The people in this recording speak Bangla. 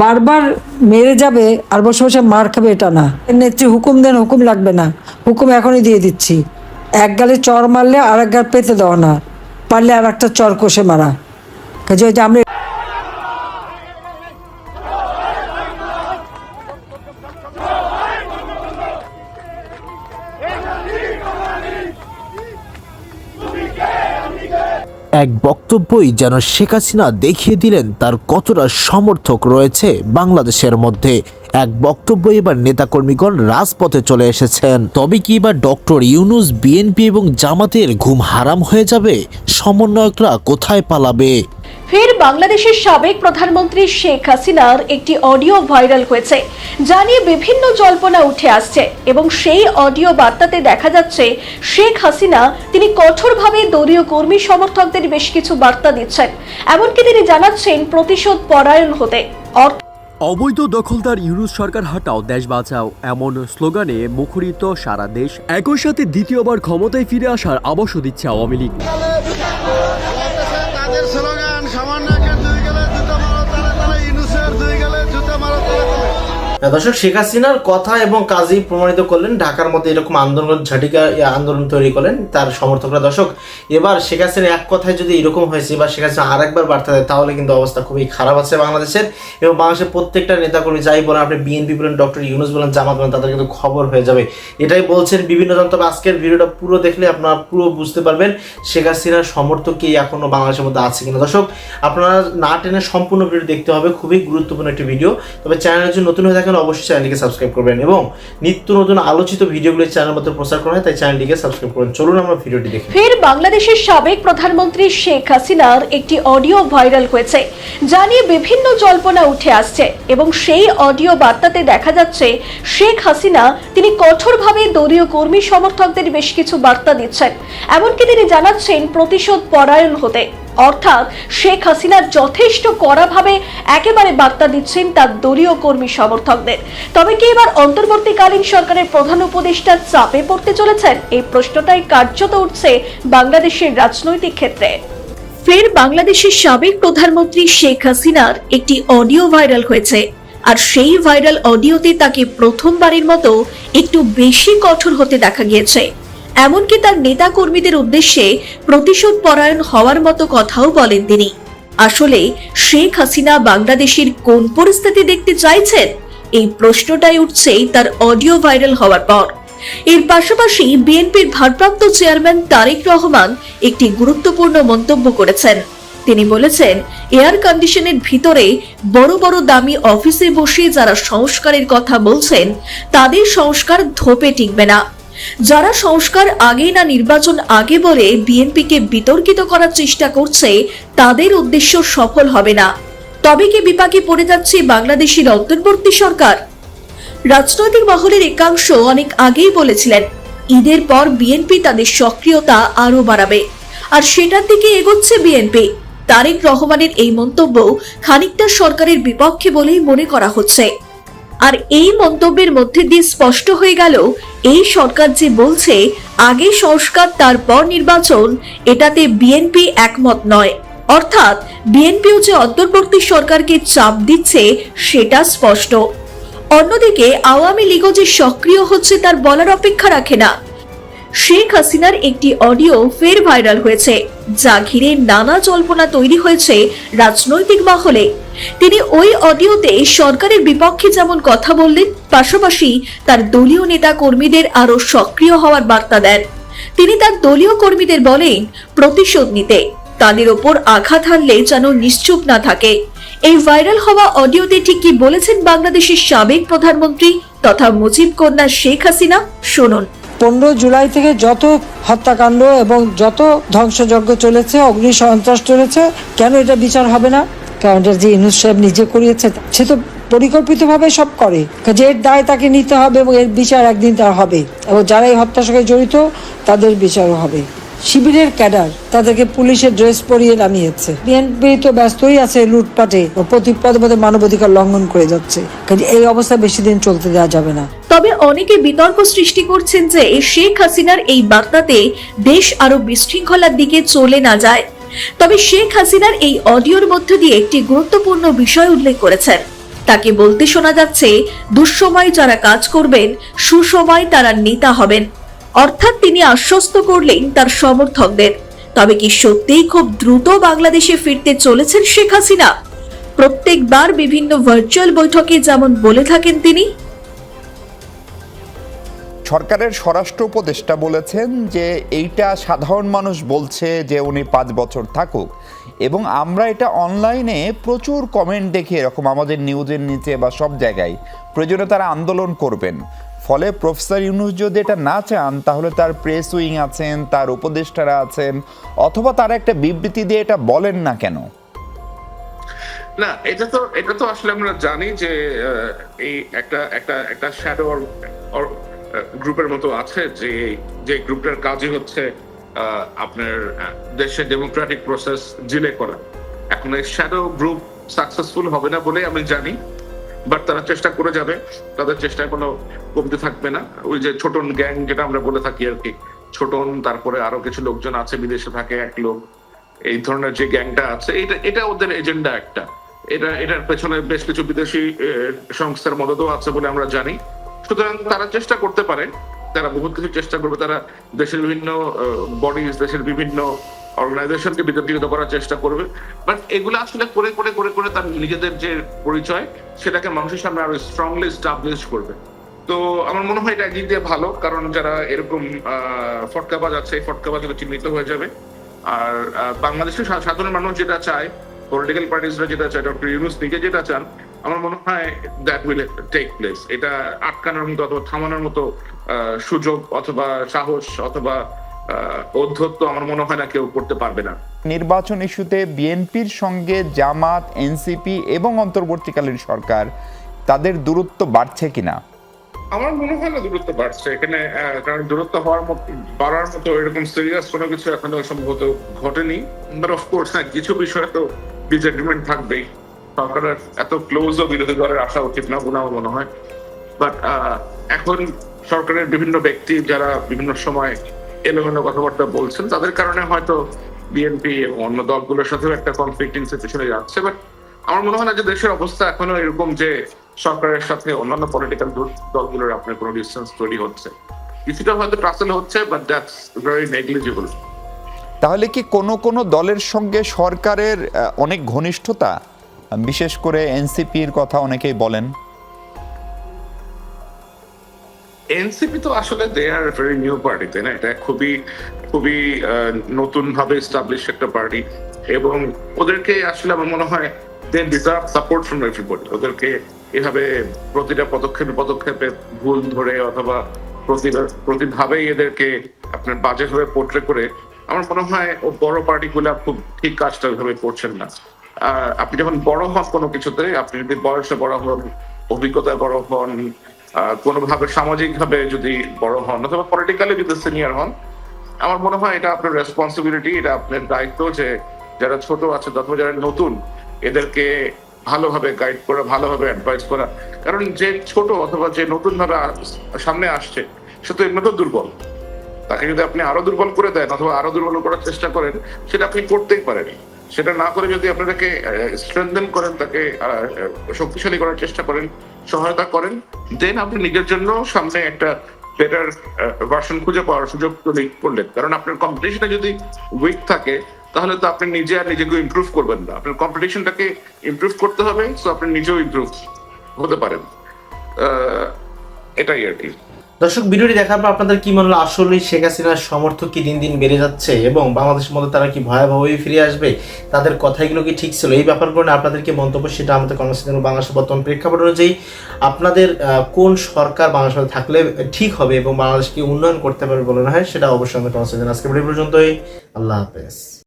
বারবার মেরে যাবে আর বসে বসে মার খাবে এটা না। নেত্রী হুকুম দেন, হুকুম লাগবে না। হুকুম এখনই দিয়ে দিচ্ছি। এক গালে চর মারলে আর এক গাল পেতে দেওয়া না। পারলে আর একটা চর কষে মারা। কাজে যে আমরা এক বক্তব্যই যেন শেখ হাসিনা দেখিয়ে দিলেন তার কতটা সমর্থক রয়েছে বাংলাদেশের মধ্যে। এক বক্তব্য এবার নেতাকর্মীগণ রাজপথে চলে এসেছেন। তবে কি এবার ডক্টর ইউনুস, বিএনপি এবং জামাতের ঘুম হারাম হয়ে যাবে? সমন্বয়করা কোথায় পালাবে? ফের বাংলাদেশের সাবেক প্রধানমন্ত্রী শেখ হাসিনার একটি অডিও ভাইরাল হয়েছে, যা নিয়ে বিভিন্ন জল্পনা উঠে আসছে এবং সেই অডিও বার্তাতে দেখা যাচ্ছে, শেখ হাসিনা তিনি কঠোরভাবে দলীয় কর্মী সমর্থকদের বেশ কিছু বার্তা দিচ্ছেন, এমনকি তিনি জানাচ্ছেন প্রতিশোধ পরায়ণ হতে। অবৈধ দখলদার ইউনুস সরকার হাটাও, দেশ বাঁচাও, এমন স্লোগানে মুখরিত সারা দেশ। একই সাথে দ্বিতীয়বার ক্ষমতায় ফিরে আসার আবাসও দিচ্ছে আওয়ামী লীগ। দর্শক, শেখ হাসিনার কথা এবং কাজই প্রমাণিত করলেন, ঢাকার মধ্যে এরকম আন্দোলন, ঝাটিকা আন্দোলন তৈরি করলেন তার সমর্থকরা। দর্শক, এবার শেখ হাসিনা এক কথায় যদি এরকম হয়েছে, এবার শেখ হাসিনা আর একবার বার্তা দেয়, তাহলে কিন্তু অবস্থা খুবই খারাপ আছে বাংলাদেশের এবং বাংলাদেশের প্রত্যেকটা নেতাকর্মী, যাই বলেন আপনি বিএনপি বলেন, ডক্টর ইউনুস বলেন, জামাত বলেন, তাদের কিন্তু খবর হয়ে যাবে। এটাই বলছেন বিভিন্ন জন, তবে আজকের ভিডিওটা পুরো দেখলে আপনারা পুরো বুঝতে পারবেন শেখ হাসিনার সমর্থক কি এখনও বাংলাদেশের মধ্যে আছে কিনা। দর্শক, আপনারা না টেনে সম্পূর্ণ ভিডিও দেখতে হবে, খুবই গুরুত্বপূর্ণ একটি ভিডিও। তবে চ্যানেলের জন্য নতুন হয়ে থাকেন অবশ্যই চ্যানেলটিকে সাবস্ক্রাইব করবেন এবং নিত্য নতুন আলোচিত ভিডিওগুলো চ্যানেলের মধ্যে প্রচার করা হয়, তাই চ্যানেলটিকে সাবস্ক্রাইব করুন। চলুন আমরা ভিডিওটি দেখি। ফের বাংলাদেশের সাবেক প্রধানমন্ত্রী শেখ হাসিনার একটি অডিও ভাইরাল হয়েছে, যা নিয়ে বিভিন্ন জল্পনা উঠে আসছে এবং সেই অডিও বার্তাতে দেখা যাচ্ছে, শেখ হাসিনা তিনি কঠোরভাবে দলীয় কর্মী সমর্থকদের বেশ কিছু বার্তা দিচ্ছেন। এমনকি তিনি জানাচ্ছেন প্রতিশোধ পরায়ণ হতে। অর্থাৎ শেখ হাসিনা যথেষ্ট কড়াভাবে একেবারে বার্তা দিচ্ছেন তার দলীয় কর্মী সমর্থকদের। তবে কি এবার অন্তর্বর্তীকালীন সরকারের প্রধান উপদেষ্টা চাপে পড়তে চলেছেন? এই প্রশ্নটাই কার্যত উঠছে বাংলাদেশের রাজনৈতিক ক্ষেত্রে। ফের বাংলাদেশের সাবেক প্রধানমন্ত্রী শেখ হাসিনার একটি অডিও ভাইরাল হয়েছে। আর সেই ভাইরাল অডিওতে তাকে প্রথমবারের মতো একটু বেশি কঠোর হতে দেখা গিয়েছে। এমনকি তার নেতা কর্মীদের উদ্দেশ্যে প্রতিশোধ পরায়ণ হওয়ার মতো কথাও বলেন তিনি। আসলে শেখ হাসিনা বাংলাদেশের কোন পরিস্থিতি দেখতে চাইছেন? এই প্রশ্নটাই উঠছে তার অডিও ভাইরাল হওয়ার পর। এর পাশাপাশি বিএনপির ভারপ্রাপ্ত চেয়ারম্যান তারেক রহমান একটি গুরুত্বপূর্ণ মন্তব্য করেছেন। তিনি বলেছেন, এয়ার কন্ডিশনের ভিতরে বড় বড় দামি অফিসে বসে যারা সংস্কারের কথা বলছেন, তাদের সংস্কার ধোপে টিকবে না। যারা সংস্কার আগে না নির্বাচন আগে বলে বিএনপিকে বিতর্কিত করার চেষ্টা করছে, তাদের উদ্দেশ্য সফল হবে না। তবে কি বিপাকে পড়ে যাচ্ছে বাংলাদেশের অন্তর্বর্তী সরকার? রাজনৈতিক মহলের একাংশ অনেক আগেই বলেছিলেন, ঈদের পর বিএনপি তাদের সক্রিয়তা আরও বাড়াবে। আর সেটার দিকে এগোচ্ছে বিএনপি। তারেক রহমানের এই মন্তব্য খানিকটা সরকারের বিপক্ষে বলেই মনে করা হচ্ছে। আর এই মন্তব্যের মধ্যে দিয়ে স্পষ্ট হয়ে গেল, এই সরকার যে বলছে, আগে সংস্কার, তারপর নির্বাচন, এটাতে বিএনপি একমত নয়। অর্থাৎ বিএনপিও যে অন্তর্বর্তী সরকারকে চাপ দিচ্ছে, সেটা স্পষ্ট। অন্যদিকে আওয়ামী লীগও যে সক্রিয় হচ্ছে, তার বলার অপেক্ষা রাখে না। শেখ হাসিনার একটি অডিও ফের ভাইরাল হয়েছে, যা ঘিরে নানা জল্পনা তৈরি হয়েছে রাজনৈতিক মহলে। তিনি ওই অডিওতে সরকারের বিপক্ষে যেমন কথা বললেন, পাশাপাশি তার দলীয় নেতা কর্মীদের আরও সক্রিয় হওয়ার বার্তা দেন। তিনি তার দলীয় কর্মীদের বলেন, প্রতিশোধ নিতে। তাদের ওপর আঘাত হানলে যেন নিশ্চুপ না থাকে। এই ভাইরাল হওয়া অডিওতে ঠিক কি বলেছেন বাংলাদেশের সাবেক প্রধানমন্ত্রী তথা মুজিব কন্যা শেখ হাসিনা? শুনুন। পনেরো জুলাই থেকে যত হত্যাকাণ্ড এবং যত ধ্বংসযজ্ঞ চলেছে অগ্নি সন্ত্রাস চলেছে, কেন এটা বিচার হবে না? কারণ এটা যে ইনুস সাহেব নিজে করিয়েছে সে তো পরিকল্পিতভাবে সব করে। যে দায় তাকে নিতে হবে এবং এর বিচার একদিন তার হবে। এবং যারা এই হত্যার সঙ্গে জড়িত, তাদের বিচারও হবে। শিবিরের ক্যাডার তাদেরকে পুলিশের ড্রেস পরিয়ে নামিয়েছে। বিএনপি তো ব্যস্তই আছে লুটপাটে প্রতি পদে পদে মানবাধিকার লঙ্ঘন করে যাচ্ছে। কাজে এই অবস্থা বেশি দিন চলতে দেওয়া যাবে না। তবে অনেকে বিতর্ক সৃষ্টি করছেন যে শেখ হাসিনার এই বার্তাতে দেশ আরও বিশৃঙ্খলার দিকে চলে না যায়। তবে শেখ হাসিনার এই অডিওর মধ্য দিয়ে একটি গুরুত্বপূর্ণ বিষয় উল্লেখ করেছেন। তাকে বলতে শোনা যাচ্ছে, দুঃসময় যারা কাজ করবেন, সুসময় তারা নেতা হবেন। অর্থাৎ তিনি আশ্বস্ত করলেন তার সমর্থকদের। তবে কি সত্যিই খুব দ্রুত বাংলাদেশে ফিরতে চলেছেন শেখ হাসিনা? প্রত্যেকবার বিভিন্ন ভার্চুয়াল বৈঠকে যেমন বলে থাকেন তিনি সরকারের স্বরাষ্ট্র উপদেষ্টা বলেছেন যে এইটা সাধারণ মানুষ বলছে যে উনি পাঁচ বছর থাকুক। এবং আমরা এটা অনলাইনে প্রচুর কমেন্ট দেখি এরকম আমাদের নিউজের নিচে বা সব জায়গায়। প্রয়োজনে তারা আন্দোলন করবেন। ফলে প্রফেসর ইউনুস যদি এটা না চান, তাহলে তার প্রেস উইং আছেন, তার উপদেষ্টারা আছেন, অথবা তারা একটা বিবৃতি দিয়ে এটা বলেন না কেন? না, এটা তো এটা তো আসলে আমরা জানি যে এই একটা একটা একটা শ্যাডো গ্রুপের মতো আছে যে যে গ্রুপটার কাজই হচ্ছে আপনার দেশের ডেমোক্রেটিক প্রসেস জিলে করা। এখন এই শ্যাডো গ্রুপ সাকসেসফুল হবে না বলে আমি জানি বাট তারা চেষ্টা করে যাবে, তাদের চেষ্টায় কোনো কমতে থাকবে না। ওই যে ছোটন গ্যাং যেটা আমরা বলে থাকি আর কি, ছোটন, তারপরে আরও কিছু লোকজন আছে, বিদেশে থাকে এক লোক, এই ধরনের যে গ্যাংটা আছে, এটা এটা ওদের এজেন্ডা একটা। এটা, এটার পেছনে বেশ কিছু বিদেশি সংস্থার মদতও আছে বলে আমরা জানি। সুতরাং তারা চেষ্টা করতে পারে, তারা বহুত কিছু চেষ্টা করবে, তারা দেশের বিভিন্ন বডিজ দেশের বিভিন্ন অর্গানাইজেশনকে বিতর্কিত করার চেষ্টা করবে। বাট এগুলো আসলে করে করে করে করে তার নিজেদের যে পরিচয়, সেটাকে মানুষের সামনে আরও স্ট্রংলি স্টাবলিশ করবে। তো আমার মনে হয় এটা একদিক দিয়ে ভালো, কারণ যারা এরকম ফটকাবাজ আছে এই ফটকাবাজ চিহ্নিত হয়ে যাবে। আর বাংলাদেশের সাধারণ মানুষ যেটা চায় পলিটিক্যাল পার্টিসরা যেটা চায় ডক্টর ইউনুস নিজে যেটা চান আমার মনে হয় দ্যাট উইল টেক প্লেস এটা আটকানোর মতো অথবা থামানোর মতো সুযোগ অথবা সাহস অথবা ঔদ্ধত্য আমার মনে হয় না কেউ করতে পারবে না। নির্বাচন ইস্যুতে বিএনপির সঙ্গে জামাত এনসিপি এবং অন্তর্বর্তীকালীন সরকার তাদের দূরত্ব বাড়ছে কিনা? আমার মনে হয় না দূরত্ব বাড়ছে। এখানে কারণ দূরত্ব হওয়ার মতো বাড়ার মতো এরকম সিরিয়াস কোনো কিছু এখনও সম্ভবত ঘটেনি। বাট অফকোর্স হ্যাঁ কিছু বিষয়ে তো ডিসএগ্রিমেন্ট থাকবেই। সরকারের এত ক্লোজও বিরোধী দলের আসা উচিত না বলে আমার মনে হয়। বাট এখন সরকারের বিভিন্ন ব্যক্তি যারা বিভিন্ন সময় এলোমেলো কথাবার্তা বলছেন, তাদের কারণে হয়তো বিএনপি এবং অন্য দলগুলোর সাথেও একটা কনফ্লিক্টিং সিচুয়েশনে যাচ্ছে। বাট আমার মনে হয় না যে দেশের অবস্থা এখনও এরকম যে সরকারের সাথে অন্যান্য পলিটিক্যাল দলগুলোর আপনার কোনো ডিস্টেন্স তৈরি হচ্ছে। কিছুটা হয়তো ট্রাসেল হচ্ছে বাট দ্যাটস ভেরি নেগলিজিবল তাহলে কি কোনো কোনো দলের সঙ্গে সরকারের অনেক ঘনিষ্ঠতা বিশেষ করে এনসিপির কথা অনেকেই বলেন। এনসিপি তো আসলে they are very new party তাই না? এটা খুবই খুবই নতুন ভাবে এস্টাবলিশ একটা পার্টি এবং ওদেরকে আসলে আমার মনে হয় they deserve support from everybody ওদেরকে এভাবে প্রতিটা পদক্ষেপে পদক্ষেপে ভুল ধরে অথবা প্রতিভা, প্রতিভাবেই এদেরকে আপনার বাজেভাবে পোর্ট্রে করে, আমার মনে হয় ও বড় পার্টিগুলা খুব ঠিক কাজটা ওইভাবে করছেন না। আপনি যখন বড় হন কোনো কিছুতে, আপনি যদি বয়সে বড় হন, অভিজ্ঞতায় বড় হন কোনোভাবে সামাজিক ভাবে যদি বড় হন, অথবা পলিটিক্যালি যদি সিনিয়র হন, আমার মনে হয় এটা আপনার রেসপন্সিবিলিটি এটা আপনার দায়িত্ব যে যারা ছোট আছে অথবা যারা নতুন, এদেরকে ভালোভাবে গাইড করা, ভালোভাবে অ্যাডভাইস করা। কারণ যে ছোট অথবা যে নতুন ভাবে সামনে আসছে, সে তো এমনিতেও দুর্বল। তাকে যদি আপনি আরও দুর্বল করে দেন, অথবা আরও দুর্বল করার চেষ্টা করেন, সেটা আপনি করতেই পারেন সেটা না করে যদি আপনি তাকে স্ট্রেংথেন করেন, তাকে শক্তিশালী করার চেষ্টা করেন, সহায়তা করেন দেন আপনি নিজের জন্য সামনে একটা বেটার ভার্সন খুঁজে পাওয়ার সুযোগ তৈরি করলেন। কারণ আপনার কম্পিটিশনে যদি উইক থাকে, তাহলে তো আপনি নিজে আর নিজেকে ইমপ্রুভ করবেন না। আপনার কম্পিটিশনটাকে ইমপ্রুভ করতে হবে তো আপনি নিজেও ইমপ্রুভ হতে পারেন। এটাই আর কি। দর্শক, ভিডিওটি দেখার পর আপনাদের কি মনে হলো আসলে শেখ হাসিনার সমর্থক কি দিন দিন বেড়ে যাচ্ছে এবং বাংলাদেশের মধ্যে তারা কি ভয়াবহই ফিরে আসবে? তাদের কথাগুলো কি ঠিক ছিল? এই ব্যাপারগুলো নিয়ে আপনাদের কি মন্তব্য সেটা আমাদের কর্মসূচি বাংলাদেশের বর্তমান প্রেক্ষাপট অনুযায়ী আপনাদের কোন সরকার বাংলাদেশে থাকলে ঠিক হবে এবং বাংলাদেশকে উন্নয়ন করতে পারবে বলে না হয় সেটা অবশ্যই আমাদের কর্মসূচি আজকে ভিডিও পর্যন্তই। আল্লাহ হাফেজ।